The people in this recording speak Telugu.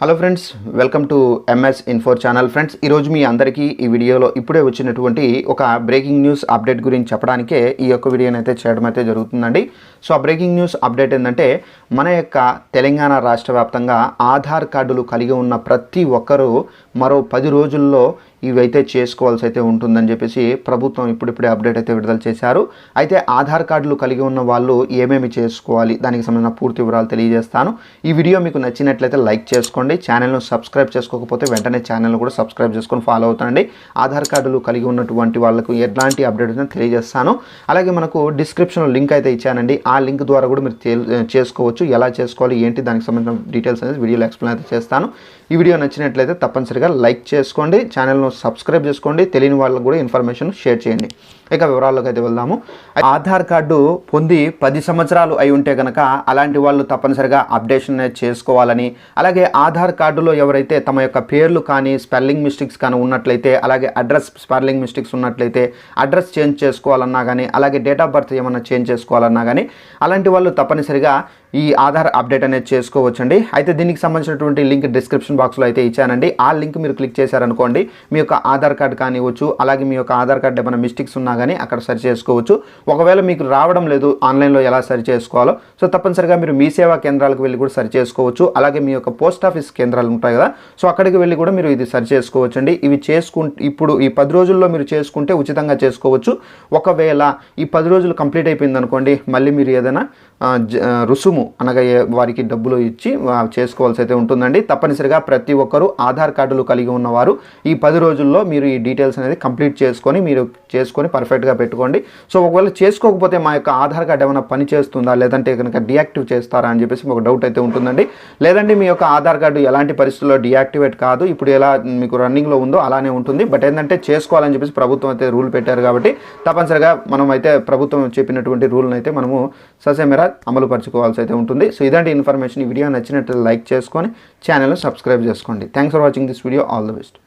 Hello friends welcome to MS info channel friends ఈరోజు మీ అందరికీ ఈ వీడియోలో ఇప్పుడే వచ్చినటువంటి ఒక బ్రేకింగ్ న్యూస్ అప్డేట్ గురించి చెప్పడానికే ఈ యొక్క వీడియోని అయితే చేయడం అయితే జరుగుతుందండి. సో ఆ బ్రేకింగ్ న్యూస్ అప్డేట్ ఏంటంటే మన యొక్క తెలంగాణ రాష్ట్ర వ్యాప్తంగా ఆధార్ కార్డులు కలిగి ఉన్న ప్రతి ఒక్కరూ మరో పది రోజుల్లో ఇవైతే చేసుకోవాల్సి అయితే ఉంటుందని చెప్పేసి ప్రభుత్వం ఇప్పుడిప్పుడే అప్డేట్ అయితే విడుదల చేశారు. అయితే ఆధార్ కార్డులు కలిగి ఉన్న వాళ్ళు ఏమేమి చేసుకోవాలి? దానికి సంబంధించిన పూర్తి వివరాలు తెలియజేస్తాను. ఈ వీడియో మీకు నచ్చినట్లయితే లైక్ చేసుకోండి. ఛానల్ను సబ్స్క్రైబ్ చేసుకోకపోతే వెంటనే ఛానల్ను కూడా సబ్స్క్రైబ్ చేసుకొని ఫాలో అవుతానండి ఆధార్ కార్డులు కలిగి ఉన్నటువంటి వాళ్ళకు ఎలాంటి అప్డేట్ అయితే తెలియజేస్తాను. అలాగే మనకు డిస్క్రిప్షన్లో లింక్ అయితే ఇచ్చానండి. ఆ లింక్ ద్వారా కూడా మీరు తెల్- చేసుకోవచ్చు. ఎలా చేసుకోవాలి? ఏంటి? దానికి సంబంధించిన డీటెయిల్స్ అనేది వీడియోలో ఎక్స్ప్లెయిన్ అయితే చేస్తాను. ఈ వీడియో నచ్చినట్లయితే తప్పనిసరిగా లైక్ చేసుకోండి. ఛానల్ను సబ్స్క్రైబ్ చేసుకోండి తెలియని వాళ్ళకు కూడా ఇన్ఫర్మేషన్ షేర్ చేయండి. ఇక వివరాల్లోకి అయితే వెళ్దాము. ఆధార్ కార్డు పొంది పది సంవత్సరాలు అయి ఉంటే కనుక అలాంటి వాళ్ళు తప్పనిసరిగా అప్డేషన్ చేసుకోవాలని అలాగే ఆధార్ కార్డులో ఎవరైతే తమ యొక్క పేర్లు కానీ స్పెల్లింగ్ మిస్టేక్స్ కానీ ఉన్నట్లయితే అలాగే అడ్రస్ స్పెల్లింగ్ మిస్టేక్స్ ఉన్నట్లయితే అడ్రస్ చేంజ్ చేసుకోవాలన్నా కానీ అలాగే డేట్ ఆఫ్ బర్త్ ఏమన్నా చేంజ్ చేసుకోవాలన్నా కానీ అలాంటి వాళ్ళు తప్పనిసరిగా ఈ ఆధార్ అప్డేట్ అనేది చేసుకోవచ్చండి. అయితే దీనికి సంబంధించినటువంటి లింక్ డిస్క్రిప్షన్ బాక్స్లో అయితే ఇచ్చానండి. ఆ లింక్ మీరు క్లిక్ చేశారనుకోండి మీ యొక్క ఆధార్ కార్డ్ కానివ్వచ్చు అలాగే మీ యొక్క ఆధార్ కార్డ్ ఏమైనా మిస్టేక్స్ ఉన్నా కానీ అక్కడ సరి చేసుకోవచ్చు. ఒకవేళ మీకు రావడం లేదు ఆన్లైన్లో ఎలా సరి చేసుకోవాలో సో తప్పనిసరిగా మీరు మీ సేవా కేంద్రాలకు వెళ్ళి కూడా సరి చేసుకోవచ్చు. అలాగే మీ యొక్క పోస్ట్ ఆఫీస్ కేంద్రాలు ఉంటాయి కదా సో అక్కడికి వెళ్ళి కూడా మీరు ఇది సరి చేసుకోవచ్చండి. ఇవి చేసుకు ఇప్పుడు ఈ పది రోజుల్లో మీరు చేసుకుంటే ఉచితంగా చేసుకోవచ్చు. ఒకవేళ ఈ పది రోజులు కంప్లీట్ అయిపోయింది అనుకోండి మళ్ళీ మీరు ఏదైనా రుసుము జ- రుసుము అనగా వారికి డబ్బులు ఇచ్చి చేసుకోవాల్సి అయితే ఉంటుందండి. తప్పనిసరిగా ప్రతి ఒక్కరూ ఆధార్ కార్డులు కలిగి ఉన్నవారు ఈ పది రోజుల్లో మీరు ఈ డీటెయిల్స్ అనేది కంప్లీట్ చేసుకొని మీరు చేసుకొని పర్ఫెక్ట్గా పెట్టుకోండి. సో ఒకవేళ చేసుకోకపోతే మా యొక్క ఆధార్ కార్డు ఏమైనా పని చేస్తుందా? లేదంటే కనుక డియాక్టివ్ చేస్తారా అని చెప్పేసి ఒక డౌట్ అయితే ఉంటుందండి. లేదంటే మీ యొక్క ఆధార్ కార్డు ఎలాంటి పరిస్థితుల్లో డియాక్టివేట్ కాదు. ఇప్పుడు ఎలా మీకు రన్నింగ్లో ఉందో అలానే ఉంటుంది. బట్ ఏంటంటే చేసుకోవాలని చెప్పేసి ప్రభుత్వం అయితే రూల్ పెట్టారు కాబట్టి తప్పనిసరిగా మనం అయితే ప్రభుత్వం చెప్పినటువంటి రూల్ని అయితే మనము ససేమెరా అమలు అయితే అయితే ఉంటుంది. సో ఇలాంటి ఇన్ఫర్మేషన్ ఈ వీడియో నచ్చినట్టు లైక్ చేసుకొని ఛానల్ సబ్స్క్రైబ్ చేసుకోండి. Thanks for watching this video all the best